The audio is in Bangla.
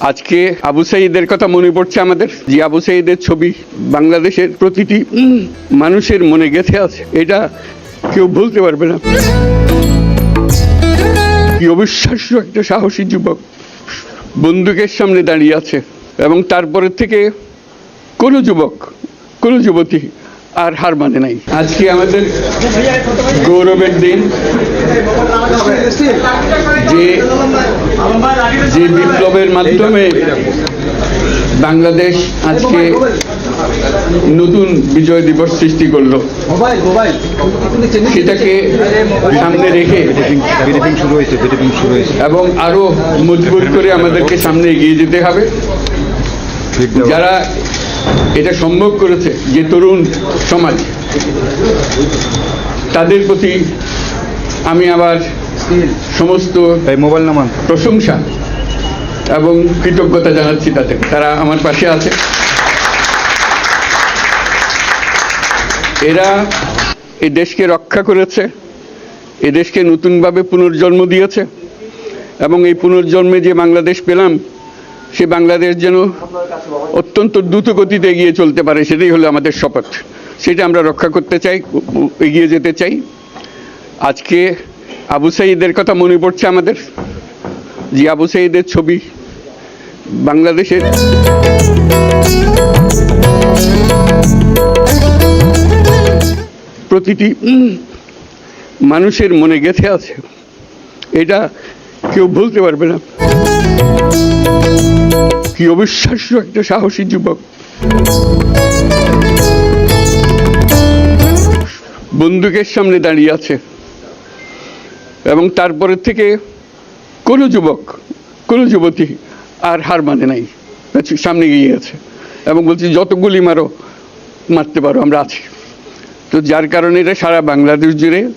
আজকে আবু সাইদের কথা মনে পড়ছে আমাদের, যে আবু সাইদের ছবি বাংলাদেশের প্রতিটি মানুষের মনে গেঁথে আছে। এটা কেউ ভুলতে পারবে না। কি অবিশ্বাস্য একটা সাহসী যুবক বন্দুকের সামনে দাঁড়িয়ে আছে এবং তারপরের থেকে কোনো যুবক, কোনো যুবতী আর হার মানে নাই। আজকে আমাদের গৌরবের দিন, যে যে বিপ্লবের মাধ্যমে বাংলাদেশ আজকে নতুন বিজয় দিবস সৃষ্টি করল। সেটাকে সামনে রেখে ব্রিফিং শুরু হয়েছে ব্রিফিং শুরু হয়েছে এবং আরও মজবুত করে আমাদেরকে সামনে এগিয়ে যেতে হবে। যারা এটা সম্ভব করেছে যে তরুণ সমাজ তাদের প্রতি আমি আবার সমস্ত মোবাইল নামান প্রশংসা। এবং কৃতজ্ঞতা জানাচ্ছি তাদের। তারা আমার পাশে আছে। এরা এ দেশকে রক্ষা করেছে এ দেশকে নতুনভাবে পুনর্জন্ম দিয়েছে এবং এই পুনর্জন্মে যে বাংলাদেশ পেলাম, সে বাংলাদেশ যেন অত্যন্ত দ্রুত গতিতে এগিয়ে চলতে পারে, সেটাই হলো আমাদের শপথ। সেটা আমরা রক্ষা করতে চাই এগিয়ে যেতে চাই। আজকে আবু সাইদের কথা মনে পড়ছে আমাদের, যে আবু সাইদের ছবি বাংলাদেশের প্রতিটি মানুষের মনে গেঁথে আছে। এটা কেউ ভুলতে পারবে না। কি অবিশ্বাস্য একটা সাহসী যুবক। বন্দুকের সামনে দাঁড়িয়ে আছে। এবং তারপরের থেকে কোনো যুবক, কোনো যুবতী আর হার মানে নাই। সামনে গিয়ে আছে। এবং বলছি, যত গুলি মারো, মারতে পারো, আমরা আছি। তো যার কারণে এটা সারা বাংলাদেশ জুড়ে